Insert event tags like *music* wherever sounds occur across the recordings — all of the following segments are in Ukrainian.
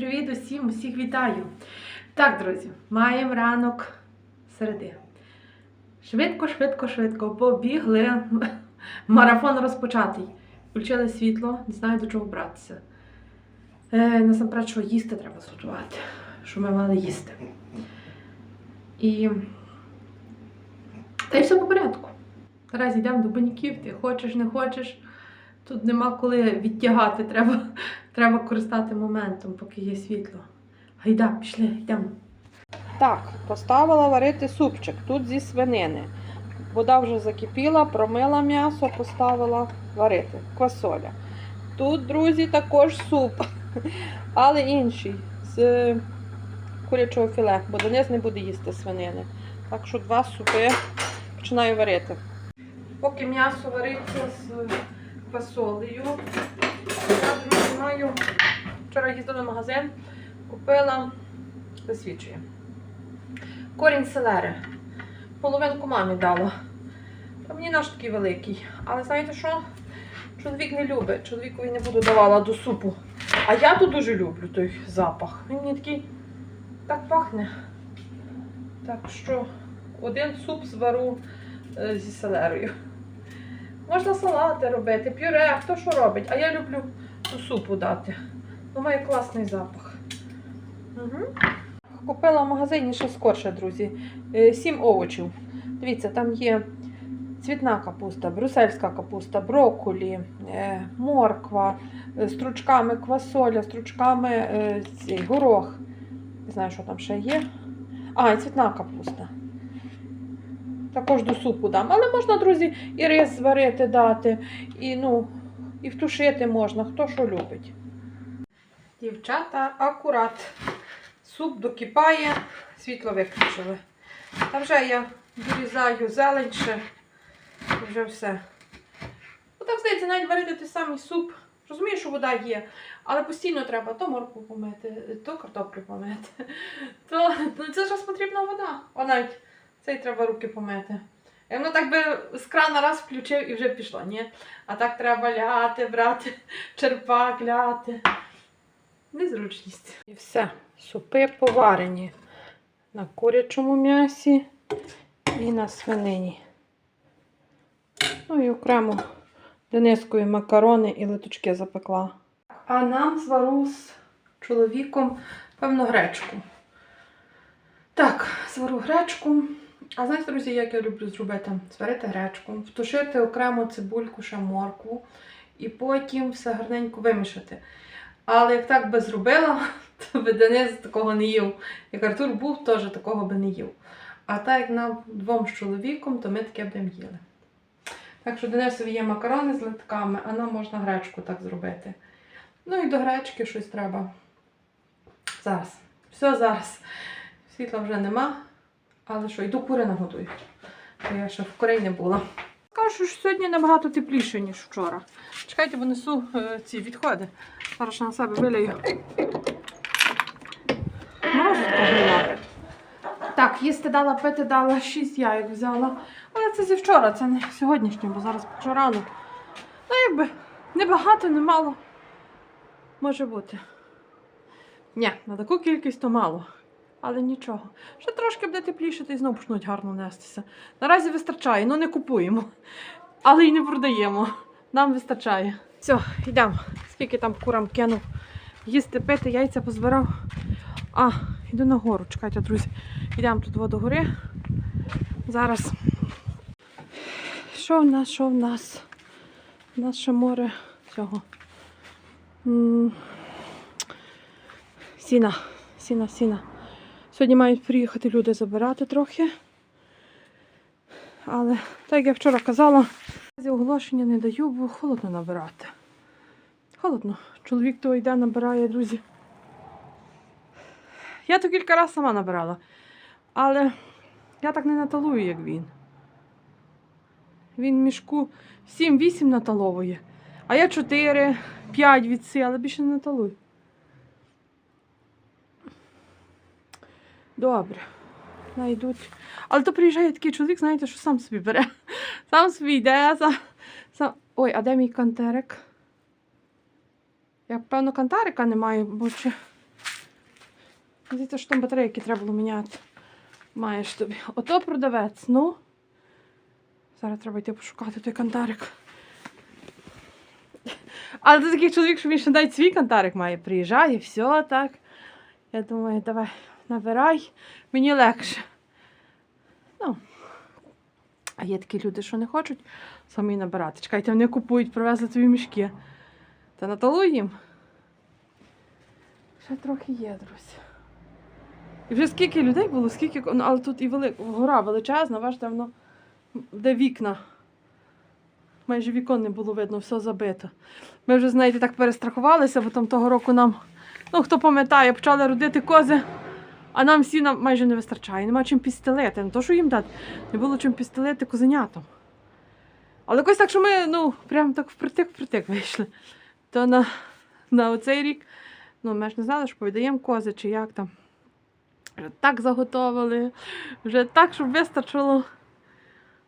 привіт усім, усіх вітаю. Так, друзі, маємо ранок середи. Швидко, швидко, швидко побігли. *laughs* Марафон розпочатий. Включили світло, не знаю до чого братися. Е, насамперед, що їсти треба зготувати, що ми мали їсти. І. Та й все по порядку. Зараз йдемо до баньків, ти хочеш, не хочеш. Тут нема коли відтягати, треба, треба користати моментом, поки є світло. Гайда, пішли, йдемо. Так, поставила варити супчик тут зі свинини. Вода вже закипіла, промила м'ясо, поставила варити. Квасоля. Тут, друзі, також суп, *laughs* але інший з курячого філе, бо Денис не буде їсти свинини. Так що два супи починаю варити. Поки м'ясо вариться з фасолею. Я друзі, маю. Вчора їздила в магазин, купила, засвідчує. Корінь селери. Половинку мамі дала. Та мені наш такий великий. Але знаєте що? Чоловік не любить. Чоловікові не буду давала до супу. А я тут дуже люблю той запах. Він мені такий так пахне. Так що один суп звару е, зі селерою. Можна салати робити, пюре, хто що робить. А я люблю до супу дати. Ну, має класний запах. Угу. Купила в магазині ще скорше, друзі. Е, Сім овочів. Дивіться, там є цвітна капуста, брюссельська капуста, брокколі, е, морква, е, стручками квасоля, стручками горох. Не знаю, що там ще є. А, і цвітна капуста. Також до супу дам. Але можна, друзі, і рис зварити дати, і, ну, і втушити можна, хто що любить. Дівчата, акурат. Суп докипає, світло виключили. Та вже я дорізаю зелень ще. І вже все. Так здається, навіть варити той самий суп. Розумію, що вода є, але постійно треба то моркву помити, то картоплю помити. *laughs* То ну, це ж потрібна вода. О, навіть цей треба руки помити. І воно так би з крана раз включив і вже пішло, ні? А так треба ляти, брати, *laughs* черпак, ляти. Незручність. І все. Супи поварені на курячому м'ясі і на свинині. Ну і окремо Денискою макарони і литочки запекла. А нам звару з чоловіком, певно, гречку. Так, звару гречку. А знаєте, друзі, як я люблю зробити? Зварити гречку, втушити окремо цибульку, ще моркву, і потім все гарненько вимішати. Але як так би зробила, *laughs* то би Денис такого не їв. Як Артур був, теж такого би не їв. А так як нам двом з чоловіком, то ми таке будемо їли. Так що Денисові є макарони з литками, а нам можна гречку так зробити. Ну і до гречки щось треба. Зараз. Все зараз. Світла вже нема. Але що, йду кури нагодую. Я ще в курей не була. Кажу, що сьогодні набагато тепліше, ніж вчора. Чекайте, бо несу е, ці відходи. Зараз на себе вилію. Морозу погріла. Так, їсти дала, пити дала, шість яєк взяла. Але це зі вчора, це не сьогоднішнє, бо зараз рано. Ну, якби небагато, немало. Може бути. Ні, на таку кількість то мало. Але нічого. Ще трошки буде тепліше, та й знову почнуть гарно нестися. Наразі вистачає, ну не купуємо. Але й не продаємо. Нам вистачає. Все, йдемо. Скільки там курам кинув. Їсти, пити, яйця позбирав. А, йду на гору. Чекайте, друзі. Йдемо тут до гори. Зараз. Що в нас, що в нас? Ще море цього. Сіна, сіна, сіна. Сьогодні мають приїхати люди забирати трохи. Але, так як я вчора казала, оголошення не даю, бо холодно набирати. Холодно. Чоловік то йде, набирає, друзі. Я то кілька разів сама набирала. Але я так не наталую, як він. Він мішку 7-8 наталовує. А я 4, 5 від сил, але більше не наталую. Добре. Найдуть. Але то приїжджає такий чоловік, знаєте, що сам собі бере. Сам собі йде. Сам... сам... Ой, а де мій кантерик? Я, певно, кантарика немає, бо чи. Дивіться, що там батарейки треба було міняти. Маєш тобі. Ото продавець, ну. Зараз треба йти пошукати той кантарик. Але це такий чоловік, що він ще навіть свій кантарик має. Приїжджає, все так. Я думаю, давай, набирай, мені легше. Ну. А є такі люди, що не хочуть самі набирати. Чекайте, вони купують, привезли тобі мішки. Та наталу їм. Ще трохи є, друзі. І вже скільки людей було, скільки. Ну, але тут і велик... гора величезна, бачите, воно де вікна. Майже вікон не було видно, все забито. Ми вже, знаєте, так перестрахувалися, бо там того року нам, ну хто пам'ятає, почали родити кози, а нам всі нам майже не вистачає. Нема чим пістелити. Не то, що їм дати, не було чим пістелити козенятам. Але якось так, що ми ну, прямо так впритик-впритик вийшли. То на, на оцей рік, ну, ми ж не знали, що повідаємо кози чи як там. Вже так заготовили, вже так, щоб вистачило,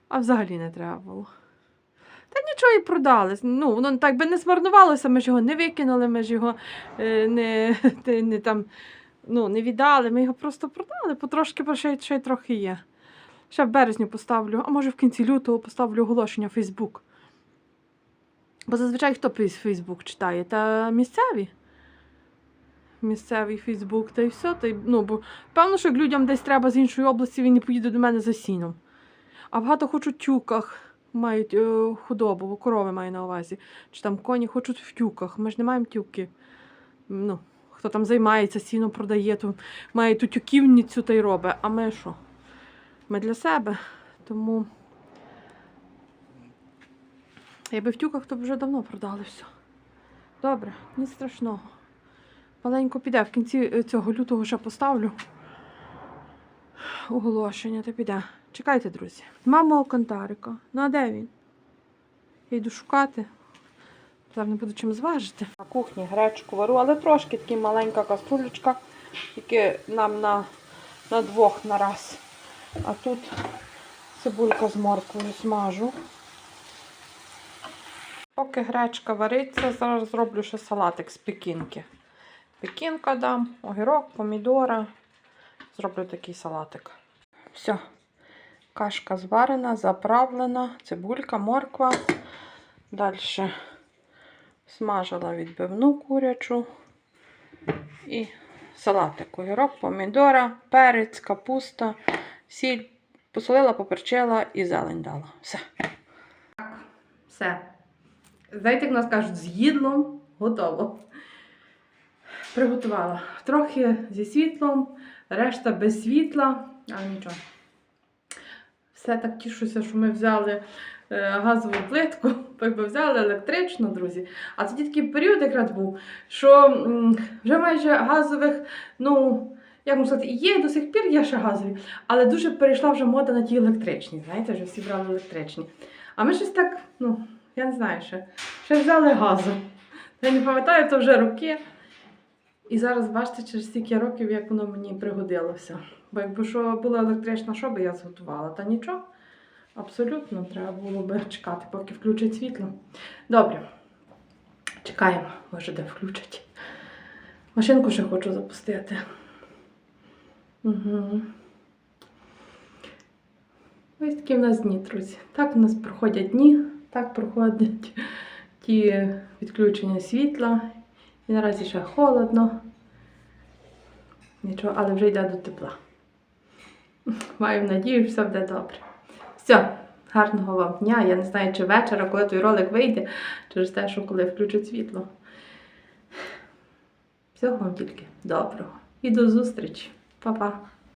а взагалі не треба було. Та нічого і продали. Ну, воно так би не змарнувалося, ми ж його не викинули, ми ж його е, не, *laughs* не, не, там, ну, не віддали, ми його просто продали, потрошки, бо ще, ще трохи є. Ще в березні поставлю, а може в кінці лютого поставлю оголошення в Фейсбук. Бо зазвичай хто Фейсбук читає? Та місцеві. Місцевий Фейсбук, та й все. Та й, ну, бо певно, що як людям десь треба з іншої області, він не поїде до мене за сіном. А багато хочуть тюках, мають е, худобу, корови маю на увазі. Чи там коні хочуть в тюках. Ми ж не маємо тюки. Ну, хто там займається, сіно продає, то має ту тюківницю та й робить. А ми що? Ми для себе. Тому. Якби в тюках, то б вже давно продали все. Добре, ні страшного. Маленько піде. В кінці е, цього лютого ще поставлю оголошення, та піде. Чекайте, друзі. Нема мого кантарика. Ну а де він? Я йду шукати. Зараз не буду чим зважити. На кухні гречку вару, але трошки така маленька каструлечка, тільки нам на, на двох на раз. А тут цибулька з морквою смажу. Поки гречка вариться, зараз зроблю ще салатик з пекінки. Пекінка дам, огірок, помідора. Зроблю такий салатик. Все. Кашка зварена, заправлена, цибулька, морква. Далі смажила відбивну курячу. І салатик, огірок, помідора, перець, капуста, сіль. Посолила, поперчила і зелень дала. Все. Так, Все. Знаєте, як нас кажуть, з їдлом готово. Приготувала. Трохи зі світлом, решта без світла, але нічого. Все так тішуся, що ми взяли газову плитку, *laughs* якби взяли електричну, друзі. А тоді такий період якраз був, що вже майже газових, ну, як можна сказати, є до сих пір є ще газові, але дуже перейшла вже мода на ті електричні. Знаєте, вже всі брали електричні. А ми щось так, ну, я не знаю, ще, ще взяли газу. Я не пам'ятаю, то вже роки. І зараз бачите, через стільки років, як воно мені пригодилося. Бо якби що була електрична, що би я зготувала? Та нічого. Абсолютно, треба було би чекати, поки включать світло. Добре. Чекаємо, може, де включать. Машинку ще хочу запустити. Угу. Ось такі в нас дні, друзі. Так у нас проходять дні, так проходять ті відключення світла. І наразі ще холодно. Нічого, але вже йде до тепла. Маю надію, що все буде добре. Все, гарного вам дня. Я не знаю, чи вечора, коли той ролик вийде, через те, що коли включу світло. Всього вам тільки доброго. І до зустрічі. Па-па.